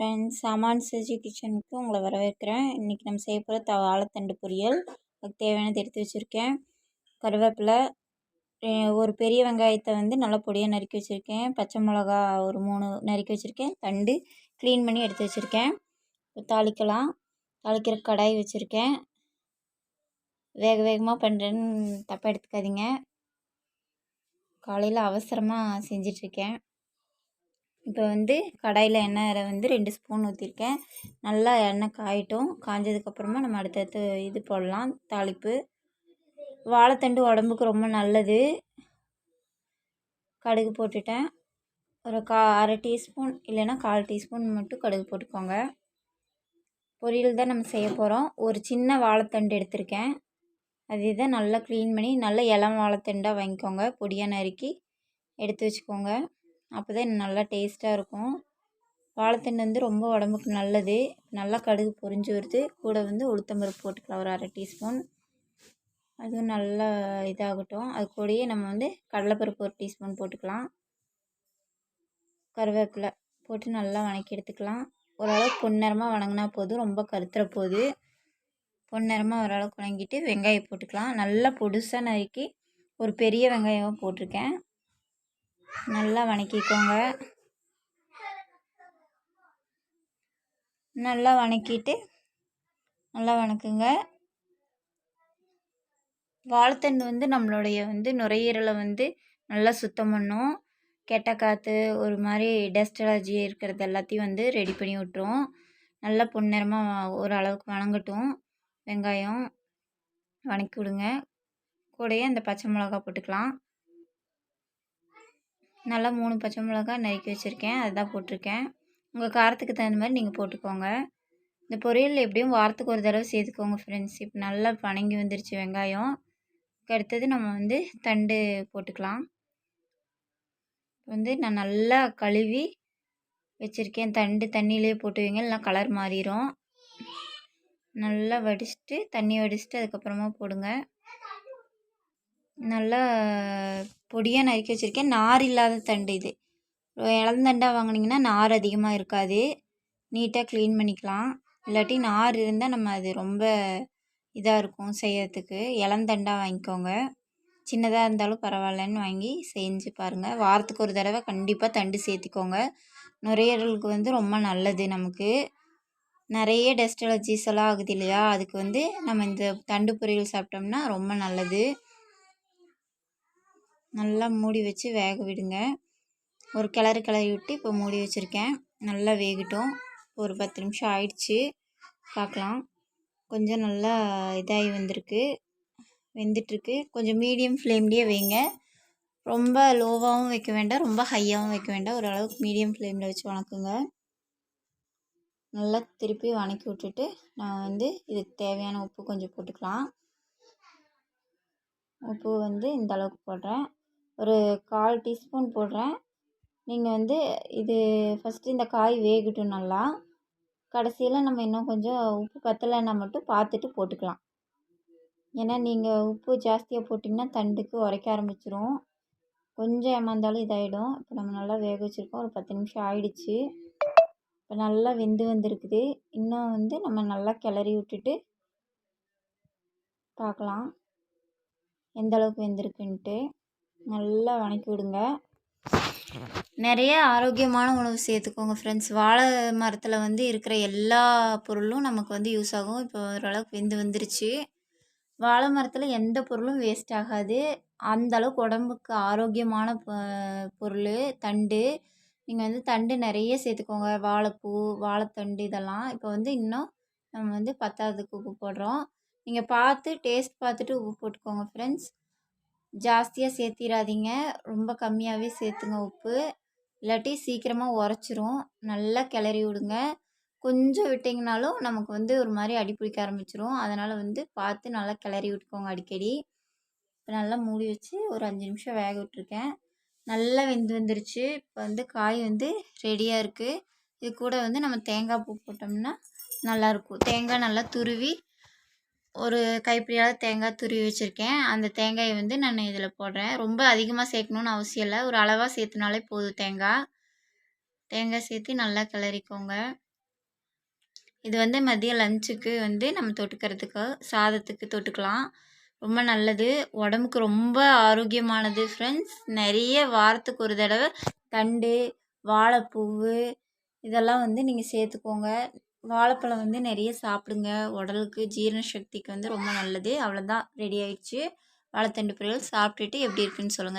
Friends Aman Saji கிச்சனுக்கு உங்களை வரவேற்கிறேன். இன்றைக்கி நம்ம செய்ய போகிற த வாழைத்தண்டு பொரியல். அதுக்கு தேவையானது எடுத்து வச்சுருக்கேன். கருவேப்பிலை ஒரு பெரிய வெங்காயத்தை வந்து நல்லா பொடியாக நறுக்கி வச்சுருக்கேன். பச்சை மிளகா ஒரு மூணு நறுக்கி வச்சுருக்கேன். தண்டு க்ளீன் பண்ணி எடுத்து வச்சுருக்கேன். தாளிக்கலாம். தாளிக்கிற கடாய் வச்சுருக்கேன். வேக வேகமாக பண்ணுறேன்னு தப்பாக எடுத்துக்காதீங்க. காலையில் அவசரமாக செஞ்சிட்ருக்கேன் இப்போ வந்து கடாயில் எண்ணெய் வந்து ரெண்டு ஸ்பூன் ஊற்றிருக்கேன் நல்லா எண்ணெய் காயிட்டோம். காஞ்சதுக்கப்புறமா நம்ம அடுத்தடுத்து இது போடலாம். தாளிப்பு. வாழைத்தண்டு உடம்புக்கு ரொம்ப நல்லது. கடுகு போட்டுட்டேன். ஒரு கா அரை டீஸ்பூன் இல்லைன்னா கால் டீஸ்பூன் மட்டும் கடுகு போட்டுக்கோங்க. பொரியல் தான் நம்ம செய்ய போகிறோம் ஒரு சின்ன வாழைத்தண்டு எடுத்திருக்கேன். அது இதை நல்லா க்ளீன் பண்ணி நல்லா இளம் வாழைத்தண்டாக வாங்கிக்கோங்க. பொடியாக நறுக்கி எடுத்து வச்சுக்கோங்க. அப்போ தான் நல்லா டேஸ்ட்டாக இருக்கும். வாழைத்தண்டு வந்து ரொம்ப உடம்புக்கு நல்லது. நல்லா கடுகு பொரிஞ்சு வருது. கூட வந்து உளுத்தம்பருப்பு போட்டுக்கலாம். ஒரு அரை டீஸ்பூன் அதுவும் நல்லா இதாகட்டும். அது கூடயே நம்ம வந்து கடலைப்பருப்பு ஒரு டீஸ்பூன் போட்டுக்கலாம். கருவேப்பிலை போட்டு நல்லா வணக்கி எடுத்துக்கலாம். ஓரளவுக்கு பொன்னிறமாக வணங்கினா போதும். ரொம்ப கருத்துற போகுது பொன்னிறமாக ஓரளவுக்கு வணங்கிட்டு வெங்காயம் போட்டுக்கலாம். நல்லா பொடுசாக நறுக்கி ஒரு பெரிய வெங்காயமாக போட்டிருக்கேன். நல்லா வணக்கிக்கோங்க. நல்லா வணக்கிட்டு நல்லா வணக்குங்க. வாழைத்தண்டு வந்து நம்மளுடைய வந்து நுரையீரலை வந்து நல்லா சுத்தம் பண்ணும். கெட்ட காற்று ஒரு மாதிரி டஸ்ட் அலர்ஜி இருக்கிறது எல்லாத்தையும் வந்து ரெடி பண்ணி விட்டுரும். நல்லா பொன்னிறமாக ஒரு அளவுக்கு வணங்கட்டும். வெங்காயம் வணக்கி விடுங்க. கூடயே அந்த பச்சை மிளகா போட்டுக்கலாம். நல்லா மூணு பச்சை மிளகா நறுக்கி வச்சுருக்கேன். அதுதான் போட்டிருக்கேன். உங்கள் காரத்துக்கு தகுந்த மாதிரி நீங்கள் போட்டுக்கோங்க. இந்த பொரியல் எப்படியும் வாரத்துக்கு ஒரு தடவை சேர்த்துக்கோங்க ஃப்ரெண்ட்ஸ் இப்போ நல்லா வணங்கி வந்துருச்சு வெங்காயம். அடுத்தது நம்ம வந்து தண்டு போட்டுக்கலாம். வந்து நான் நல்லா கழுவி வச்சுருக்கேன். தண்டு தண்ணியிலே போட்டு வைங்க. இல்லைனா கலர் மாறிடும் நல்லா வடிச்சிட்டு தண்ணி வடிச்சிட்டு அதுக்கப்புறமா போடுங்க. நல்லா பொடியாக நறுக்கி வச்சுருக்கேன். நார் இல்லாத தண்டு இது. இளந்தண்டாக வாங்கினீங்கன்னா நார் அதிகமாக இருக்காது. நீட்டாக க்ளீன் பண்ணிக்கலாம். இல்லாட்டி நார் இருந்தால் நம்ம அது ரொம்ப இதாக இருக்கும் செய்கிறதுக்கு இளந்தண்டாக வாங்கிக்கோங்க. சின்னதாக இருந்தாலும் பரவாயில்லன்னு வாங்கி செஞ்சு பாருங்கள் வாரத்துக்கு ஒரு தடவை கண்டிப்பாக தண்டு சேர்த்திக்கோங்க. நுரையீரலுக்கு வந்து ரொம்ப நல்லது நமக்கு. நிறைய டெஸ்ட் அலர்ஜிஸ் எல்லாம் ஆகுது இல்லையா? அதுக்கு வந்து நம்ம இந்த தண்டு பொரியல் சாப்பிட்டோம்னா ரொம்ப நல்லது. நல்லா மூடி வச்சு வேக விடுங்க. ஒரு கிளறு கிளறி விட்டு இப்போ மூடி வச்சுருக்கேன். நல்லா வேகட்டும். ஒரு பத்து நிமிஷம் ஆயிடுச்சு. பார்க்கலாம். கொஞ்சம் நல்லா இதாகி வந்திருக்கு. வெந்துட்டுருக்கு. கொஞ்சம் மீடியம் ஃப்ளேம்லேயே வைங்க. ரொம்ப லோவாகவும் வைக்க வேண்டாம். ரொம்ப ஹையாகவும் வைக்க வேண்டாம். ஓரளவுக்கு மீடியம் ஃப்ளேமில் வச்சு வணக்குங்க. நல்லா திருப்பி வணக்கி விட்டுட்டு நான் வந்து இதுக்கு தேவையான உப்பு கொஞ்சம் போட்டுக்கலாம். உப்பு வந்து இந்த அளவுக்கு போடுறேன். ஒரு கால் டீஸ்பூன் போடுறேன். நீங்கள் வந்து இது ஃபஸ்ட்டு இந்த காய் வேகட்டும் நல்லா. கடைசியில் நம்ம இன்னும் கொஞ்சம் உப்பு பத்தலைன்னா மட்டும் பார்த்துட்டு போட்டுக்கலாம். ஏன்னா நீங்கள் உப்பு ஜாஸ்தியாக போட்டிங்கன்னா தண்டுக்கு உரைக்க ஆரம்பிச்சிரும். கொஞ்சம் ஏமாந்தாலும் இதாகிடும் இப்போ நம்ம நல்லா வேக வச்சுருக்கோம். ஒரு பத்து நிமிஷம் ஆயிடுச்சு. இப்போ நல்லா வெந்து வந்திருக்குது. இன்னும் வந்து நம்ம நல்லா கிளறி விட்டுட்டு பார்க்கலாம். எந்த அளவுக்கு வெந்திருக்குன்ட்டு. நல்லா வணக்கி விடுங்க. நிறைய ஆரோக்கியமான உணவு சேர்த்துக்கோங்க ஃப்ரெண்ட்ஸ் வாழை மரத்தில் வந்து இருக்கிற எல்லா பொருளும் நமக்கு வந்து யூஸ் ஆகும். இப்போ ஓரளவுக்கு வெந்து வந்துருச்சு. வாழை மரத்தில் எந்த பொருளும் வேஸ்ட் ஆகாது. அந்த அளவுக்கு உடம்புக்கு ஆரோக்கியமான பொருள் தண்டு. நீங்கள் வந்து தண்டு நிறைய சேர்த்துக்கோங்க. வாழைப்பூ வாழைத்தண்டு இதெல்லாம். இப்போ வந்து இன்னும் நம்ம வந்து பத்தாததுக்கு உப்பு போடுறோம். நீங்கள் பார்த்து டேஸ்ட் பார்த்துட்டு உப்பு போட்டுக்கோங்க ஃப்ரெண்ட்ஸ் ஜாஸ்தியாக சேர்த்திடாதீங்க ரொம்ப கம்மியாகவே சேர்த்துங்க உப்பு. இல்லாட்டி சீக்கிரமாக உரைச்சிரும் நல்லா கிளறி விடுங்க. கொஞ்சம் விட்டிங்கனாலும் நமக்கு வந்து ஒரு மாதிரி அடி பிடிக்க ஆரம்பிச்சிரும். அதனால் வந்து பார்த்து நல்லா கிளறி விட்டுக்கோங்க அடிக்கடி. இப்போ நல்லா மூடி வச்சு ஒரு அஞ்சு நிமிஷம் வேக விட்டுருக்கேன். நல்லா வெந்து வந்துருச்சு. இப்போ வந்து காய் வந்து ரெடியாக இருக்குது இது கூட வந்து நம்ம தேங்காய் பூ போட்டோம்னா நல்லாயிருக்கும் தேங்காய் நல்லா துருவி ஒரு கைப்பிடியால் தேங்காய் துருவி வச்சுருக்கேன். அந்த தேங்காயை வந்து நான் இதில் போடுறேன். ரொம்ப அதிகமாக சேர்க்கணுன்னு அவசியம் இல்லை. ஒரு அளவாக சேர்த்துனாலே போதும் தேங்காய். தேங்காய் சேர்த்து நல்லா கிளறிக்கோங்க. இது வந்து மதியம் லஞ்சுக்கு வந்து நம்ம தொட்டுக்கிறதுக்கு சாதத்துக்கு தொட்டுக்கலாம். ரொம்ப நல்லது. உடம்புக்கு ரொம்ப ஆரோக்கியமானது ஃப்ரெண்ட்ஸ் நிறைய வாரத்துக்கு ஒரு தடவை தண்டு வாழைப்பூவு இதெல்லாம் வந்து நீங்கள் சேர்த்துக்கோங்க. வாழைப்பழம் வந்து நிறைய சாப்பிடுங்க. உடலுக்கு ஜீரண சக்திக்கு வந்து ரொம்ப நல்லது. அவ்வளோதான் ரெடி ஆயிடுச்சு. வாழைத்தண்டு பொரியல். சாப்பிட்டுட்டு எப்படி இருக்குன்னு சொல்லுங்கள்